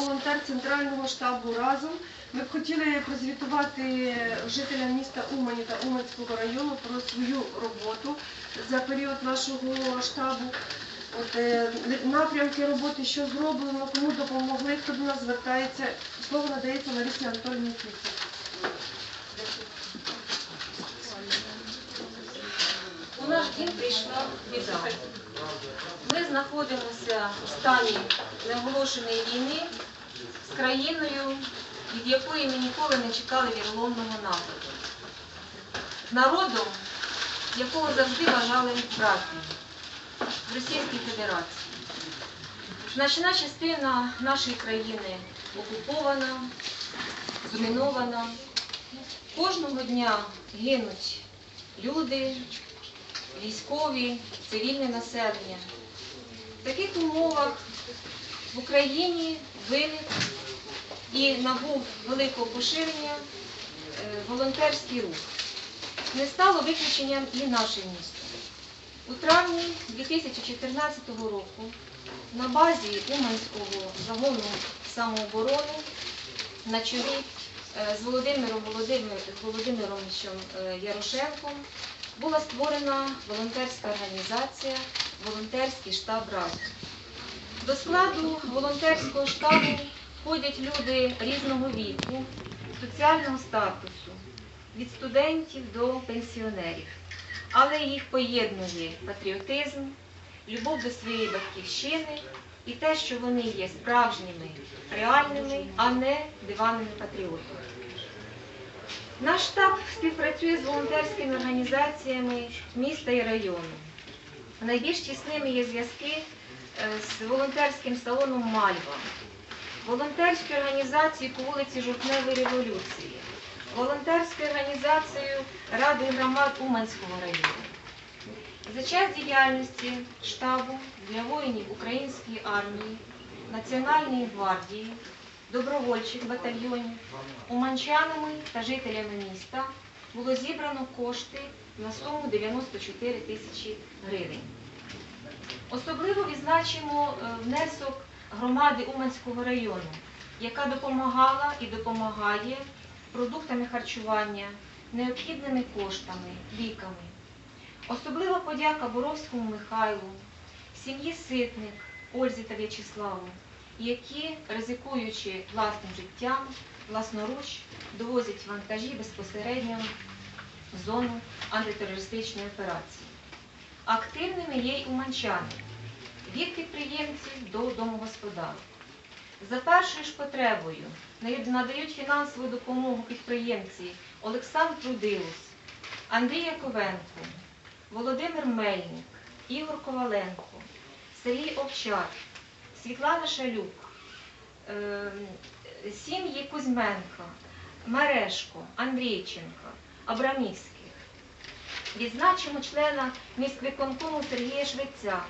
Волонтер центрального штабу разом. Ми б хотіли прозвітувати жителям міста Умані та Уманського району про свою роботу за період нашого штабу. От, е, напрямки роботи, що зроблено, кому допомогли, хто до нас звертається. Слово надається Ларисі Анатольовні Кіцик. У наш дім прийшла біда. Ми знаходимося в стані неоголошеної війни з країною, від якої ми ніколи не чекали віроломного нападу. Народом, якого завжди вважали братнім, в Російській Федерації. Значна частина нашої країни окупована, змінована. Кожного дня гинуть люди, військові, цивільне населення. В таких умовах в Україні виник і набув великого поширення е, волонтерський рух. Не стало виключенням і наше місто. У травні 2014 року на базі Уманського загону самооборони на чолі е, з Володимиром Володимир- Володимировичем е, Ярошенком була створена волонтерська організація Волонтерський штаб разом. До складу волонтерського штабу входять люди різного віку, соціального статусу, від студентів до пенсіонерів. Але їх поєднує патріотизм, любов до своєї батьківщини і те, що вони є справжніми, реальними, а не диванними патріотами. Наш штаб співпрацює з волонтерськими організаціями міста і району. Найбільш тісними є зв'язки з волонтерським салоном Мальва, волонтерською організацією по вулиці Жовтневої революції, волонтерською організацією Ради громад Уманського району. За час діяльності штабу для воїнів Української армії, Національної гвардії, добровольчих батальйонів, уманчанами та жителями міста було зібрано кошти на суму 94 тисячі гривень. Особливо відзначимо е, внесок громади Уманського району, яка допомагала і допомагає продуктами харчування, необхідними коштами, ліками. Особлива подяка Боровському Михайлу, сім'ї Ситник, Ользі та В'ячеславу, які, ризикуючи власним життям, власноруч довозять вантажі безпосередньо в зону антитерористичної операції. Активними є й уманчани, від підприємців до домогосподарів. За першою ж потребою надають фінансову допомогу підприємці Олександр Трудилус, Андрій Яковенко, Володимир Мельник, Ігор Коваленко, Сергій Овчар, Світлана Шалюк, е, сім'ї Кузьменка, Мерешко, Андрійченка, Абрамівських. Відзначимо члена міськвиконкому Сергія Швеця,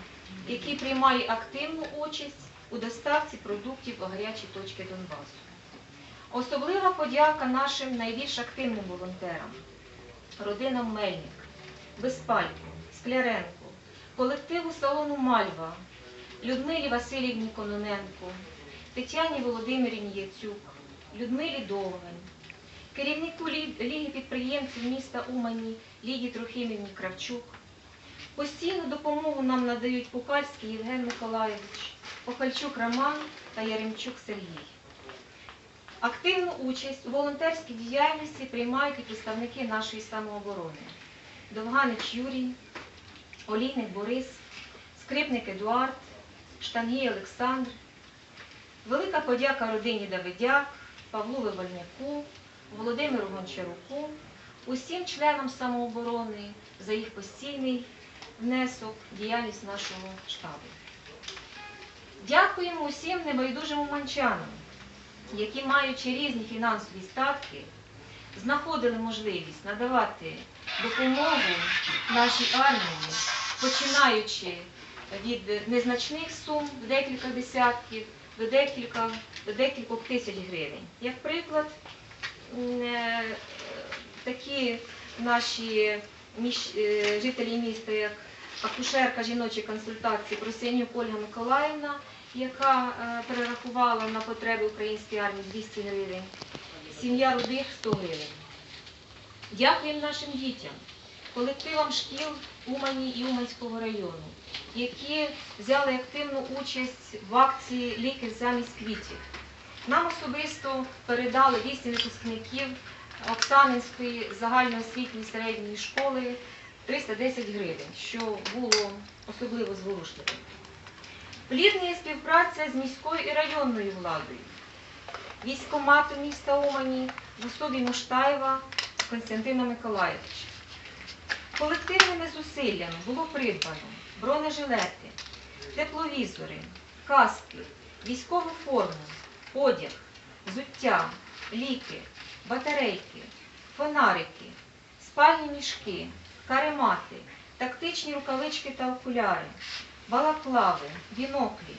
який приймає активну участь у доставці продуктів у гарячі точки Донбасу. Особлива подяка нашим найбільш активним волонтерам, родинам Мельник, Безпалько, Скляренко, колективу салону Мальва, Людмилі Васильівні Кононенко, Тетяні Володимирівні Яцюк, Людмилі Довгань, керівнику Ліги підприємців міста Умані Лідії Трохимівні Кравчук. Постійну допомогу нам надають Пукальський Євген Миколаєвич, Похальчук Роман та Яремчук Сергій. Активну участь у волонтерській діяльності приймають і представники нашої самооборони. Довганич Юрій, Олійник Борис, Скрипник Едуард, Штангій Олександр. Велика подяка родині Давидяк, Павлу Вивольняку, Володимиру Гончаруку, усім членам самооборони за їх постійний внесок в діяльність нашого штабу. Дякуємо усім небайдужим уманчанам, які, маючи різні фінансові статки, знаходили можливість надавати допомогу нашій армії, починаючи від незначних сум в декілька десятків до декількох тисяч гривень. Як приклад, такі наші е, жителі міста, як акушерка жіночої консультації Просинюк Ольга Миколаївна яка е, перерахувала на потреби української армії 200 гривень, сім'я рудих 100 гривень. Дякуємо нашим дітям, колективам шкіл Умані і Уманського району, які взяли активну участь в акції Ліки замість квітів. Нам особисто передали 200 випускників Оксанинської загальноосвітньої середньої школи 310 гривень, що було особливо зворушливим. Плідна співпраця з міською і районною владою, військоматом міста Умані в особі Муштаєва Константина Миколаївича. Колективними зусиллями було придбано бронежилети, тепловізори, каски, військову форму, одяг, взуття, ліки, батарейки, фонарики, спальні мішки, каремати, тактичні рукавички та окуляри, балаклави, біноклі,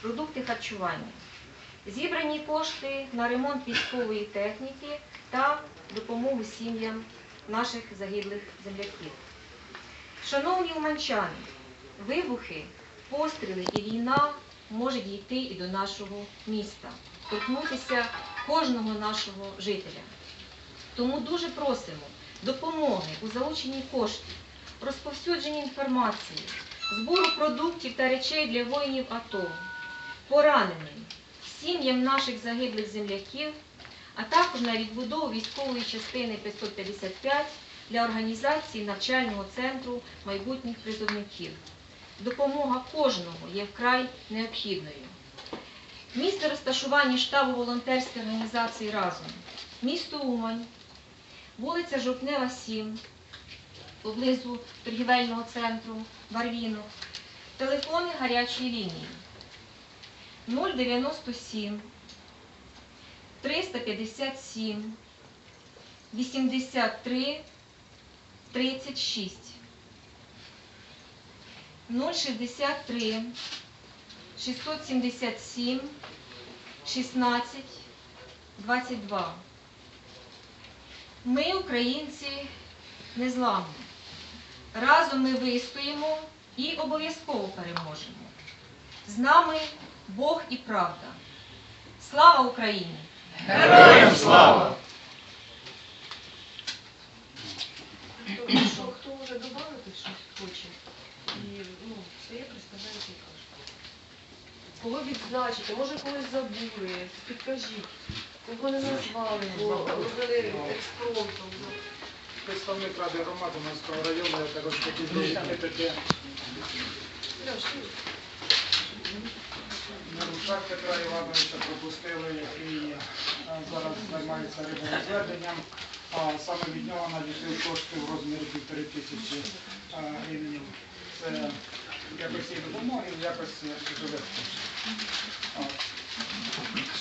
продукти харчування. Зібрані кошти на ремонт військової техніки та допомогу сім'ям наших загиблих земляків. Шановні уманчани, вибухи, постріли і війна може дійти і до нашого міста, торкнутися кожного нашого жителя. Тому дуже просимо допомоги у залученні коштів, розповсюдженні інформації, збору продуктів та речей для воїнів АТО, пораненим, сім'ям наших загиблих земляків, а також на відбудову військової частини 555 для організації навчального центру майбутніх призовників. Допомога кожного є вкрай необхідною. Місце розташування штабу волонтерської організації разом. Місто Умань, вулиця Жовтнева, 7, поблизу торгівельного центру Барвінок. Телефони гарячої лінії 097 357 83 36 063 677 16 22. Ми, українці, незламні. Разом ми вистоїмо і обов'язково переможемо. З нами Бог і правда. Слава Україні! Героям слава! Хто, може додати щось хоче? Ну, своє представляєте і каже. Кого відзначити, може когось забули, підкажіть. Кого не назвали, бо робили експромтом. Представник Ради громади Морського району, я також хотів відмітити Льош, ти? Нарушак Петра Івановича пропустили, який а, зараз займається риборозведенням. А саме від нього надійшли кошти в розмірі півтори тисячі гривень. Це в якості допомоги, в якості живих коштів.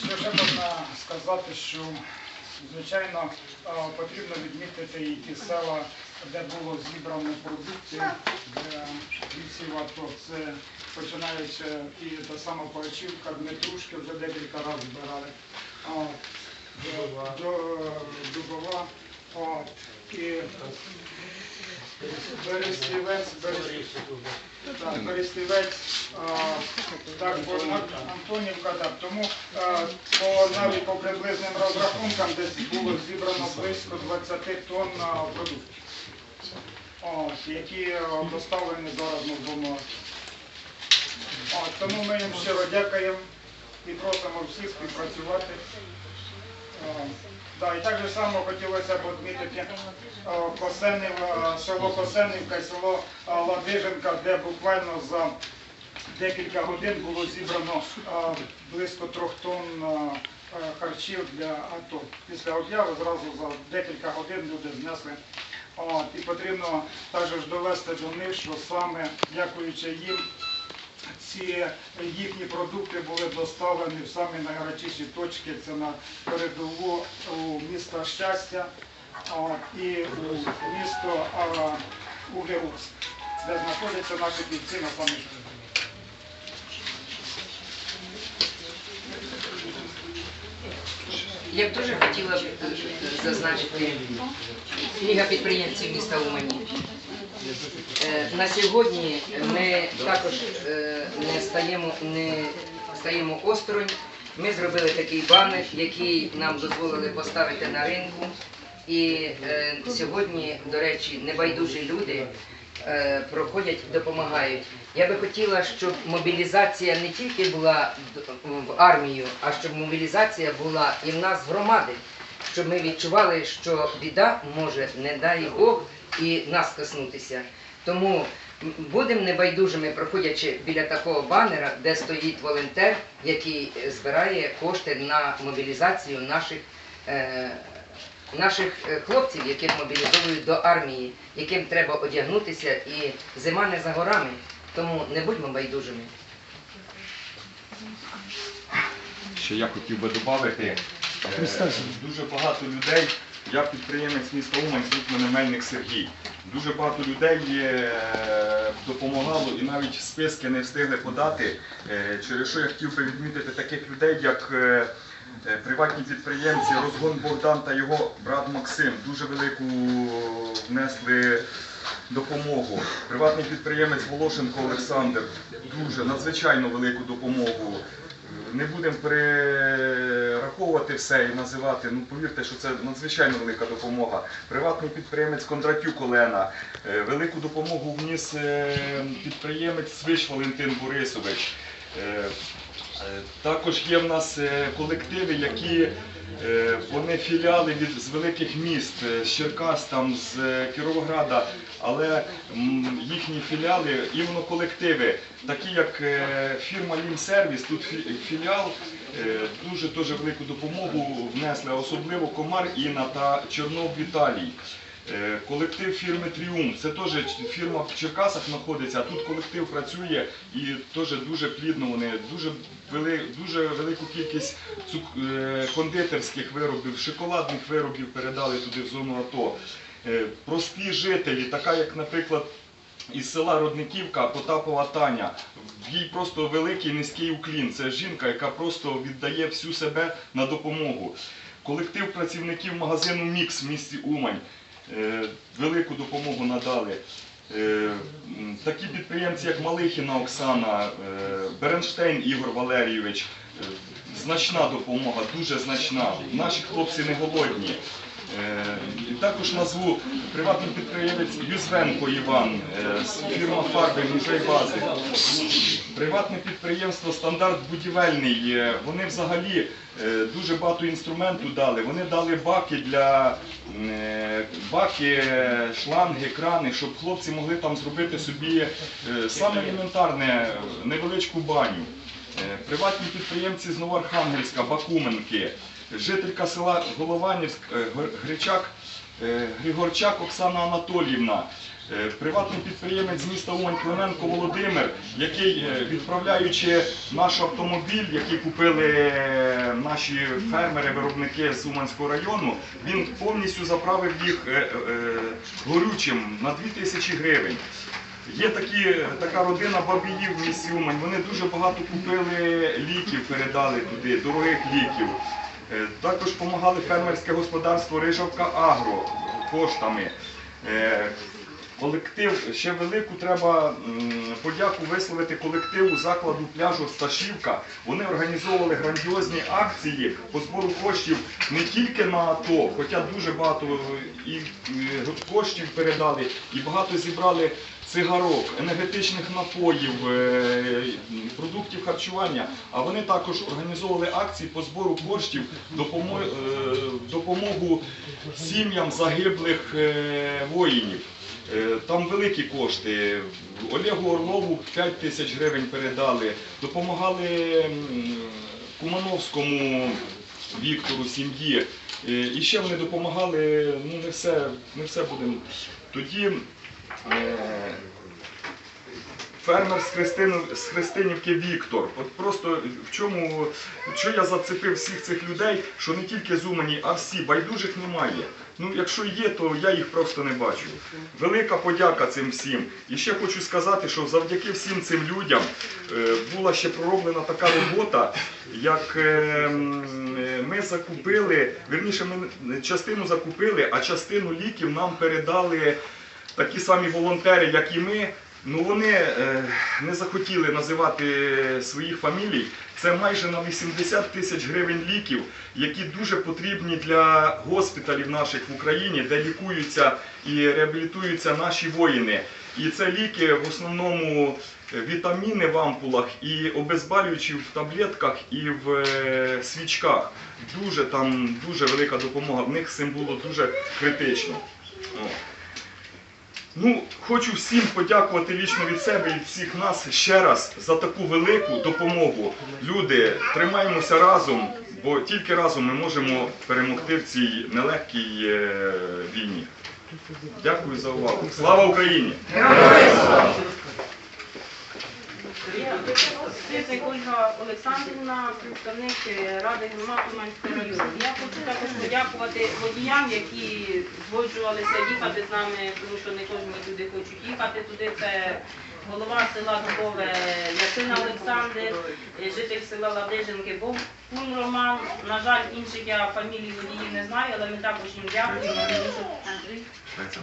Що ще можна сказати, що звичайно потрібно відмітити і ті села, де було зібрано продукти для бійців АТО. Це починаючи і та сама Павчівка, Дмитрушки вже декілька разів збирали. До Дубова. От. І Берестівець, Берестівець. Так, Антонівка, так. Тому по, навіть по приблизним розрахункам десь було зібрано близько 20 тонн продуктів, От, які доставлені зараз на зону. Тому ми їм щиро дякуємо і просимо всіх співпрацювати. Да, і так же само хотілося б відмітити о, Косенів, е, село Косенівка і село е, Ладиженка, де буквально за декілька годин було зібрано е, близько трьох тонн е, е, харчів для АТО. Після об'яви зразу за декілька годин люди знесли. І потрібно також довести до них, що саме дякуючи їм ці їхні продукти були доставлені в самі найгарячіші точки. Це на передову у місто Щастя і у місто а, Угерус, де знаходяться наші бійці на самій передовій. Я б дуже хотіла б е, зазначити Ліга підприємців міста Умані. Е, На сьогодні ми також е, не стаємо, не стаємо осторонь. Ми зробили такий банер, який нам дозволили поставити на ринку. І е, сьогодні, до речі, небайдужі люди е, проходять, допомагають. Я би хотіла, щоб мобілізація не тільки була в армію, а щоб мобілізація була і в нас громади, щоб ми відчували, що біда може, не дай Бог, і нас коснутися. Тому будемо небайдужими, проходячи біля такого банера, де стоїть волонтер, який е, збирає кошти на мобілізацію наших. Е, Наших е, хлопців, яких мобілізовують до армії, яким треба одягнутися, і зима не за горами, тому не будьмо байдужими. Ще я хотів би додати, дуже багато людей, я підприємець міста Умань, тут мене Мельник Сергій. Дуже багато людей е, допомагало і навіть списки не встигли подати, е, через що я хотів би відмітити таких людей, як е, приватні підприємці Розгон Богдан та його брат Максим. Дуже велику внесли допомогу. Приватний підприємець Волошенко Олександр дуже надзвичайно велику допомогу. Не будемо перераховувати все і називати. Ну повірте, що це надзвичайно велика допомога. Приватний підприємець Кондратюк Олена, е, велику допомогу вніс е, підприємець Свищ Валентин Борисович. Е, Також є в нас колективи, які вони філіали від з великих міст, з Черкас, там з Кіровограда, але їхні філіали, іменно колективи, такі як е, фірма Лімсервіс, тут філіал е, дуже дуже велику допомогу внесли, особливо Комар Інна та Чорнов Віталій. Е, Колектив фірми Тріумф. Це теж фірма в Черкасах знаходиться, а тут колектив працює і теж дуже плідно вони, дуже, вели, дуже велику кількість кондитерських виробів, шоколадних виробів передали туди в зону АТО. Е, Прості жителі, така як, наприклад, із села Родниківка Потапова Таня. Їй просто великий низький уклін. Це жінка, яка просто віддає всю себе на допомогу. Колектив працівників магазину Мікс в місті Умань е, велику допомогу надали. Е, Такі підприємці, як Малихіна Оксана, Беренштейн Ігор Валерійович, значна допомога, дуже значна. Наші хлопці не голодні. Е, також назву приватний підприємець Юзвенко Іван, е, фірма Фарби, музей бази. Приватне підприємство Стандарт будівельний. Вони взагалі е, дуже багато інструменту дали. Вони дали баки для баки, шланги, крани, щоб хлопці могли там зробити собі саме елементарне невеличку баню. Приватні підприємці з Новоархангельська, Бакуменки, жителька села Голованівськ, е, Гр- Гричак, е, Григорчак Оксана Анатоліївна, е, приватний підприємець з міста Умань Клименко Володимир, який, відправляючи наш автомобіль, який купили наші фермери-виробники з Уманського району, він повністю заправив їх горючим на 2000 гривень. Є такі, така родина бабіїв в місті Умань. Вони дуже багато купили ліків, передали туди, дорогих ліків. Е, Також допомагали фермерське господарство Рижавка Агро коштами. Е, Колектив ще велику треба подяку висловити колективу закладу пляжу Сташівка. Вони організовували грандіозні акції по збору коштів не тільки на АТО, хоча дуже багато і е, коштів передали, і багато зібрали цигарок, енергетичних напоїв, е, продуктів харчування. А вони також організовували акції по збору коштів е, допомогу сім'ям загиблих е, воїнів. Там великі кошти. Олегу Орлову 5 тисяч гривень передали. Допомагали Кумановському Віктору, сім'ї. І ще вони допомагали, ну не все, не все будемо. Тоді фермер з, Христину, з Христинівки Віктор. От просто в чому, що я зацепив всіх цих людей, що не тільки з Умані, а всі, байдужих немає. Ну, якщо є, то я їх просто не бачу. Велика подяка цим всім. І ще хочу сказати, що завдяки всім цим людям е, була ще пророблена така робота, як е, е, ми закупили, вірніше, ми частину закупили, а частину ліків нам передали такі самі волонтери, як і ми. Ну вони е, не захотіли називати своїх фамілій. Це майже на 80 тисяч гривень ліків, які дуже потрібні для госпіталів наших в Україні, де лікуються і реабілітуються наші воїни. І це ліки в основному е, вітаміни в ампулах і обезболюючі в таблетках і в е, свічках. Дуже там дуже велика допомога. В них з цим було дуже критично. Ну, хочу всім подякувати лічно від себе і всіх нас ще раз за таку велику допомогу. Люди, тримаємося разом, бо тільки разом ми можемо перемогти в цій нелегкій е, війні. Дякую за увагу. Слава Україні! Це Ольга Олександрівна, представник Ради громад Уманського району. Я хочу також подякувати водіям, які згоджувалися їхати з нами, тому що не кожні люди хочуть їхати туди. Це голова села Дубове Ясина Олександр, житель села Ладижинки Бовкун Роман. На жаль, інших я фамілій водіїв не знаю, але ми також їм дякуємо. що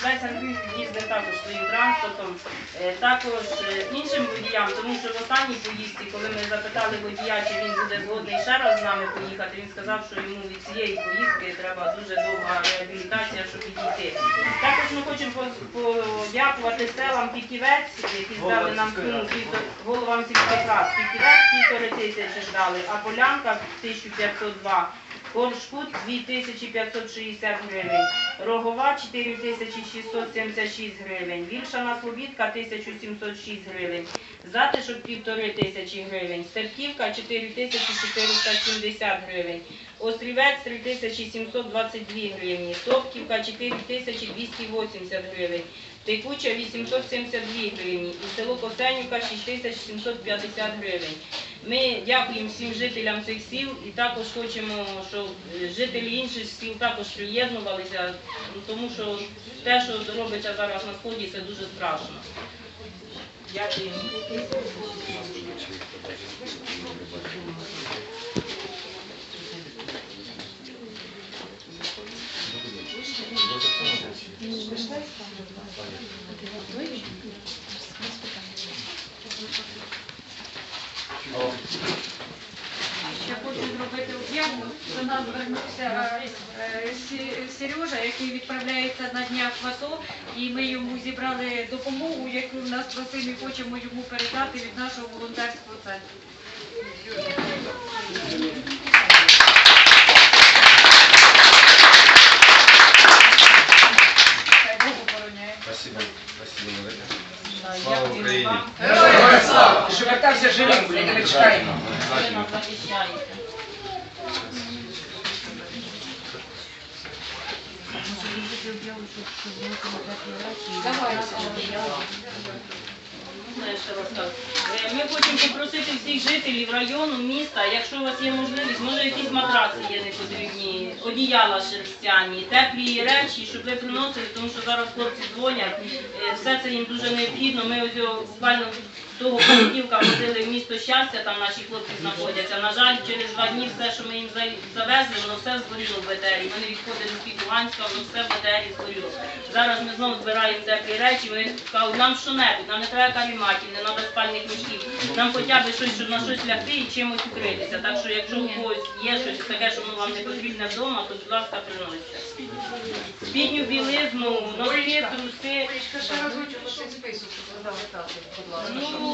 Швець Андрій їздив також своїм транспортом, Е, також е, іншим водіям, тому що в останній поїздці, коли ми запитали водія, чи він буде згодний ще раз з нами поїхати, він сказав, що йому від цієї поїздки треба дуже довга реабілітація, щоб відійти. Також ми хочемо подякувати селам Піківець, які здали нам головам сільських рад. Піківець півтори тисячі здали, а Полянка 1502. Коршкут 2560 гривень, Рогова 4676 гривень, Вільшана Слобідка 1706 гривень, Затишок 1500 гривень, Степківка 4470 гривень, Острівець 3722 гривні, Топківка 4280 гривень, Текуча 872 гривні і село Косенюка 6750 гривень. Ми дякуємо всім жителям цих сіл і також хочемо, щоб е, жителі інших сіл також приєднувалися, ну, тому що те, що робиться зараз на сході, це дуже страшно. Дякуємо. Я хочу зробити об'яву. До нас звернувся е, Сережа, який відправляється на днях в АТО, і ми йому зібрали допомогу, яку в нас просив, і хочемо йому передати від нашого волонтерського центру. Спасибо, спасибо. Слава Україні! Героям слава! Щоб вертався живим, блін, ми чекаємо. Ми хочемо попросити всіх жителів району, міста, якщо у вас є можливість, може якісь матраси є непотрібні, одіяла шерстяні, теплі речі, щоб ви приносили, тому що зараз хлопці дзвонять, е, все це їм дуже необхідно. Ми ось буквально того понеділка возили в місто щастя, там наші хлопці знаходяться. На жаль, через два дні все, що ми їм завезли, воно все згоріло в БТРі. Вони відходили з під Луганська, воно все в БТРі згоріло. Зараз ми знову збираємо теплі речі. Ми кажуть, нам що-небудь, нам не треба каріматів, не треба спальних мішків. Нам хоча б щось, щоб на щось лягти і чимось укритися. Так що, якщо у когось є щось таке, що ну, вам не потрібне вдома, то будь ласка, приносите. Спідню білизну, носки, труси. Ну,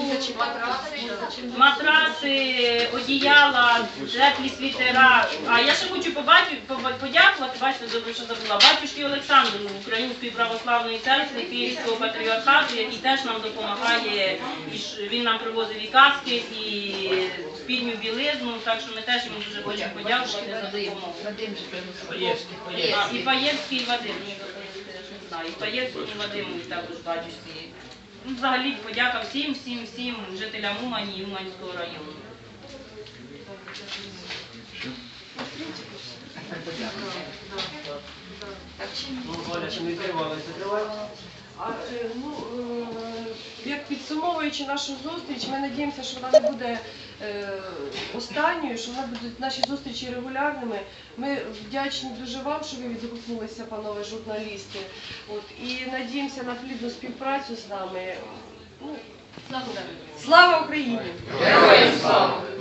матраси, одіяла, теплі світера. А я ще хочу побачити, подякувати, бачите, добре, що забула, батюшки Олександру Української православної церкви Київського патріархату, який теж нам допомагає. І він нам привозив і каски, і спідню білизну, так що ми теж йому дуже хочемо подякувати за допомогу. І Паєвський і Вадим. Паєвський я не знаю. І Паєвський і Вадимові також батюшки. Ну, взагалі подяка всім, всім, всім жителям Умані і Уманського району. А, е, ну, е, як підсумовуючи нашу зустріч, ми надіємося, що вона не буде е, останньою, що в нас будуть наші зустрічі регулярними. Ми вдячні дуже вам, що ви відгукнулися, панове журналісти. От, і надіємося на плідну співпрацю з нами. Ну, слава Україні! Героям слава!